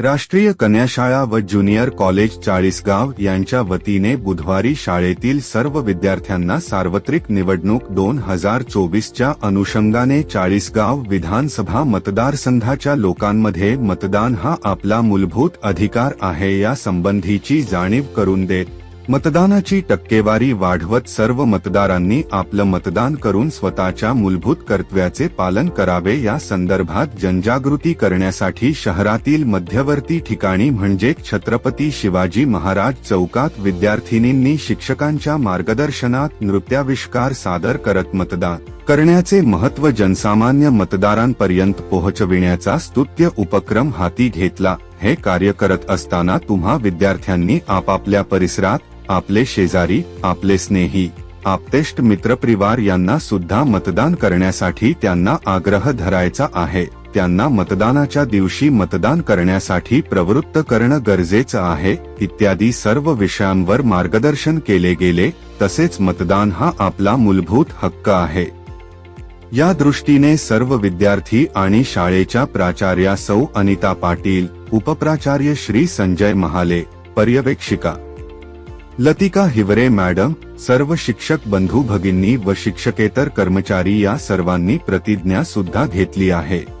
राष्ट्रीय कन्याशाळा व junior college Chalisgaon यांच्या वतीने बुधवारी शाळेतील सर्व विद्यार्थ्यांना सार्वत्रिक निवडणूक दोन हजार चोवीसच्या अनुषंगाने चाळीसगाव विधानसभा मतदारसंघाच्या लोकांमध्ये मतदान हा आपला मूलभूत अधिकार आहे या संबंधीची जाणीव करून देत मतदानाची टक्केवारी वाढवत सर्व मतदारांनी आपलं मतदान करून स्वतःच्या मूलभूत कर्तव्याचे पालन करावे या संदर्भात जनजागृती करण्यासाठी शहरातील मध्यवर्ती ठिकाणी म्हणजे छत्रपती शिवाजी महाराज चौकात विद्यार्थिनींनी शिक्षकांच्या मार्गदर्शनात नृत्याविष्कार सादर करत मतदान करण्याचे महत्त्व जनसामान्य मतदारांपर्यंत पोहोचविण्याचा स्तुत्य उपक्रम हाती घेतला. हे कार्य करत असताना तुम्हा विद्यार्थ्यांनी आपापल्या परिसरात आपले शेजारी आपले स्नेही आपतेष्ट मित्रपरिवार यांना सुद्धा मतदान करण्यासाठी त्यांना आग्रह धरायचा आहे. त्यांना मतदानाच्या दिवशी मतदान करण्यासाठी प्रवृत्त करणं गरजेचं आहे. इत्यादी सर्व विषयांवर मार्गदर्शन केले गेले तसेच मतदान हा आपला मूलभूत हक्क आहे. या दृष्टीने सर्व विद्यार्थी आणि शाळेच्या प्राचार्या सौ अनिता पाटील उपप्राचार्य श्री संजय महाले पर्यवेक्षिका. लतिका हिवरे मॅडम सर्व शिक्षक बंधू भगिनी व शिक्षकेतर कर्मचारी या सर्वांनी प्रतिज्ञा सुद्धा घेतली आहे.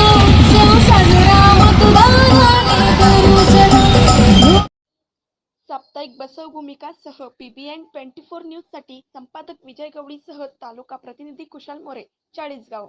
साप्ताहिक बसव भूमिका सह पीबीएन ट्वेंटी फोर न्यूजसाठी संपादक विजय गवळीसह तालुका प्रतिनिधी कुशाल मोरे चाळीसगाव.